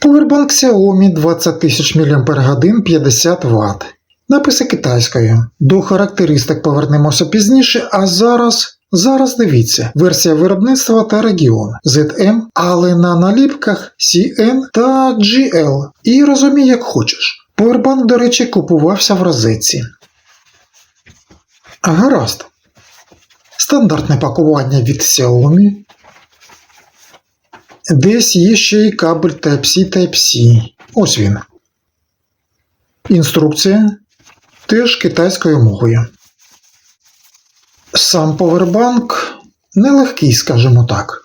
Powerbank Xiaomi 20 тисяч мАч 50 Вт. Написи китайською. До характеристик повернемося пізніше, а зараз. Зараз дивіться, версія виробництва та регіон ZM, але на наліпках CN та GL. І розумій, як хочеш. Powerbank, до речі, купувався в розетці. Гаразд. Стандартне пакування від Xiaomi. Десь є ще й кабель Type-C Type-C. Ось він. Інструкція теж китайською мовою. Сам повербанк нелегкий, скажімо так.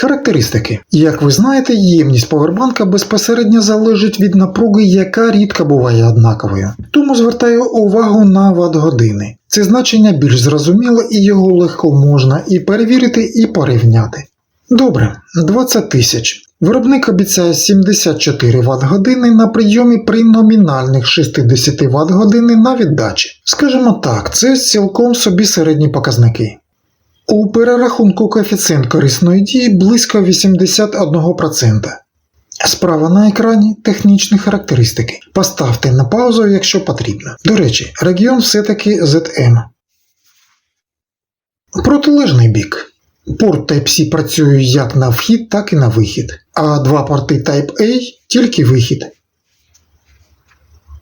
Характеристики. Як ви знаєте, ємність повербанка безпосередньо залежить від напруги, яка рідко буває однаковою. Тому звертаю увагу на ватт години. Це значення більш зрозуміле і його легко можна і перевірити, і порівняти. Добре, 20 тисяч. Виробник обіцяє 74 Вт години на прийомі при номінальних 60 Вт години на віддачі. Скажімо так, це цілком собі середні показники. У перерахунку коефіцієнт корисної дії близько 81%. Справа на екрані технічні характеристики. Поставте на паузу, якщо потрібно. До речі, регіон все-таки ZM. Протилежний бік. Порт Type-C працює як на вхід, так і на вихід, а два порти Type-A тільки вихід.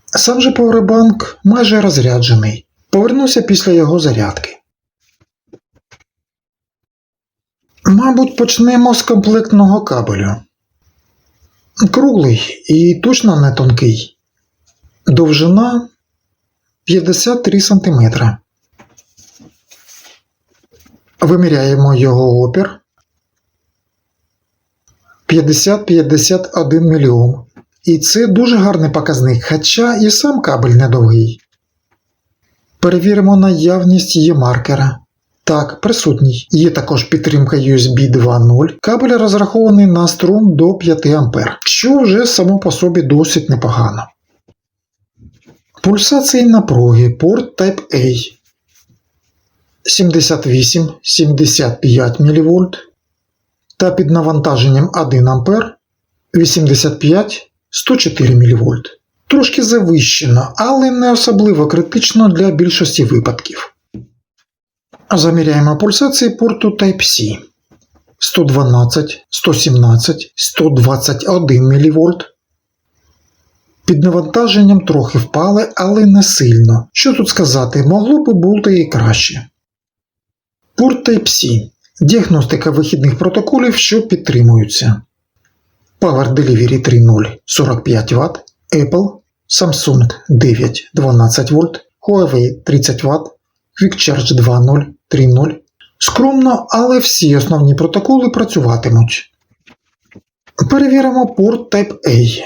Сам же Powerbank майже розряджений. Повернуся після його зарядки. Мабуть, почнемо з комплектного кабелю. Круглий і точно не тонкий. Довжина 53 см. Виміряємо його опір 50-51 мОм. І це дуже гарний показник, хоча і сам кабель недовгий. Перевіримо наявність є маркера. Так, присутній. Є також підтримка USB 2.0. Кабель розрахований на струм до 5 А, що вже само по собі досить непогано. Пульсації напруги порт Type-A 78-75 мВ та під навантаженням 1 А 85-104 мВ. Трошки завищено, але не особливо критично для більшості випадків. Заміряємо пульсації порту Type-C 112, 117, 121 мВ. Під навантаженням трохи впали, але не сильно. Що тут сказати, могло би бути і краще. Порт Type-C. Діагностика вихідних протоколів, що підтримуються. Power Delivery 3.0 45 Вт, Apple, Samsung 9 12 В, Huawei 30 Вт, Quick Charge 2.0 3.0. Скромно, але всі основні протоколи працюватимуть. Перевіримо порт Type-A.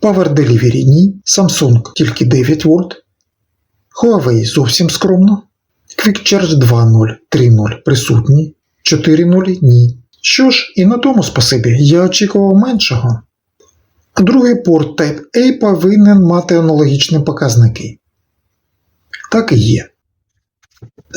Power Delivery ні, Samsung тільки 9 В, Huawei зовсім скромно. Quick 2.0, 3.0 присутні, 4.0 ні. Що ж, і на тому спасибі, я очікував меншого. Другий порт Type-A повинен мати аналогічні показники. Так і є.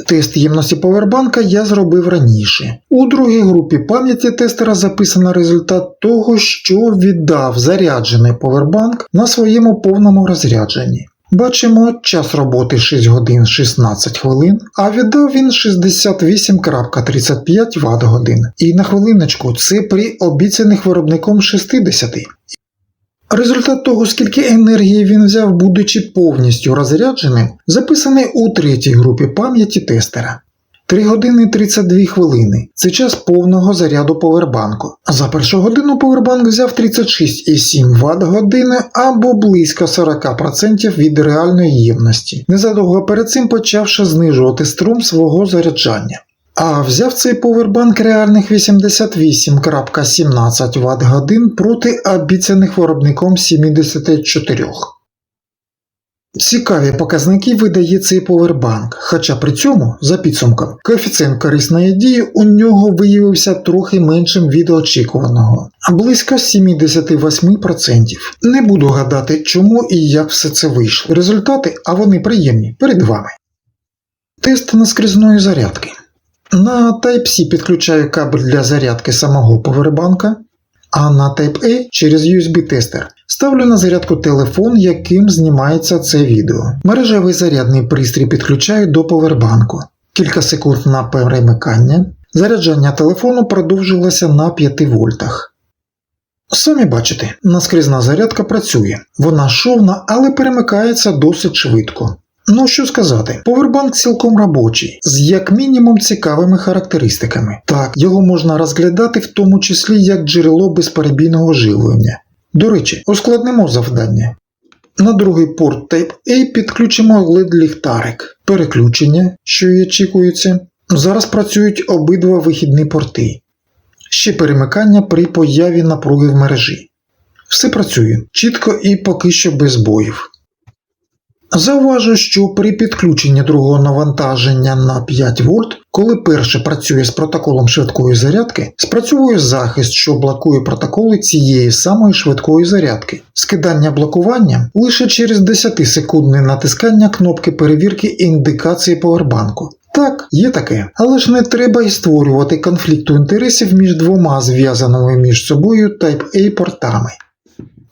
Тест ємності повербанка я зробив раніше. У другій групі пам'яті тестера записано результат того, що віддав заряджений повербанк на своєму повному розрядженні. Бачимо час роботи 6 годин 16 хвилин, а віддав він 68,35 Вт годин. І на хвилиночку це при обіцяних виробником 60. Результат того, скільки енергії він взяв, будучи повністю розрядженим, записаний у третій групі пам'яті тестера. 3 години 32 хвилини це час повного заряду повербанку. За першу годину повербанк взяв 36,7 Вт години або близько 40% від реальної ємності, незадовго перед цим почавши знижувати струм свого заряджання. А взяв цей повербанк реальних 88,17 Вт годин проти обіцяних виробником 74. Цікаві показники видає цей повербанк, хоча при цьому, за підсумком, коефіцієнт корисної дії у нього виявився трохи меншим від очікуваного, близько 78%. Не буду гадати, чому і як все це вийшло. Результати, а вони приємні, перед вами. Тест наскрізної зарядки. На Type-C підключаю кабель для зарядки самого повербанка, а на Type-A через USB-тестер. Ставлю на зарядку телефон, яким знімається це відео. Мережевий зарядний пристрій підключаю до повербанку. Кілька секунд на перемикання. Заряджання телефону продовжилося на 5 вольтах. Самі бачите, наскрізна зарядка працює. Вона шовна, але перемикається досить швидко. Ну що сказати, повербанк цілком робочий, з як мінімум цікавими характеристиками. Так, його можна розглядати в тому числі як джерело безперебійного живлення. До речі, ускладнимо завдання. На другий порт Type-A підключимо LED-ліхтарик, переключення, що і очікується. Зараз працюють обидва вихідні порти. Ще перемикання при появі напруги в мережі. Все працює чітко і поки що без боїв. Зауважу, що при підключенні другого навантаження на 5 вольт, коли перше працює з протоколом швидкої зарядки, спрацьовує захист, що блокує протоколи цієї самої швидкої зарядки. Скидання блокування лише через 10-секундне натискання кнопки перевірки індикації повербанку. Так, є таке, але ж не треба і створювати конфлікту інтересів між двома зв'язаними між собою Type-A портами.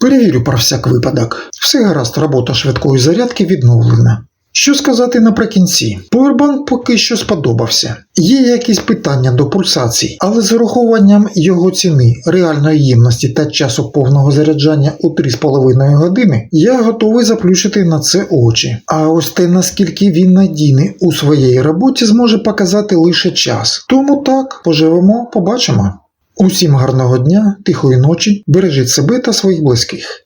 Перевірю про всяк випадок. Все гаразд, робота швидкої зарядки відновлена. Що сказати наприкінці? Powerbank поки що сподобався. Є якісь питання до пульсацій, але з урахуванням його ціни, реальної ємності та часу повного заряджання у 3,5 години, я готовий заплющити на це очі. А ось те, наскільки він надійний у своїй роботі, зможе показати лише час. Тому так, поживемо, побачимо. Усім гарного дня, тихої ночі, бережіть себе та своїх близьких.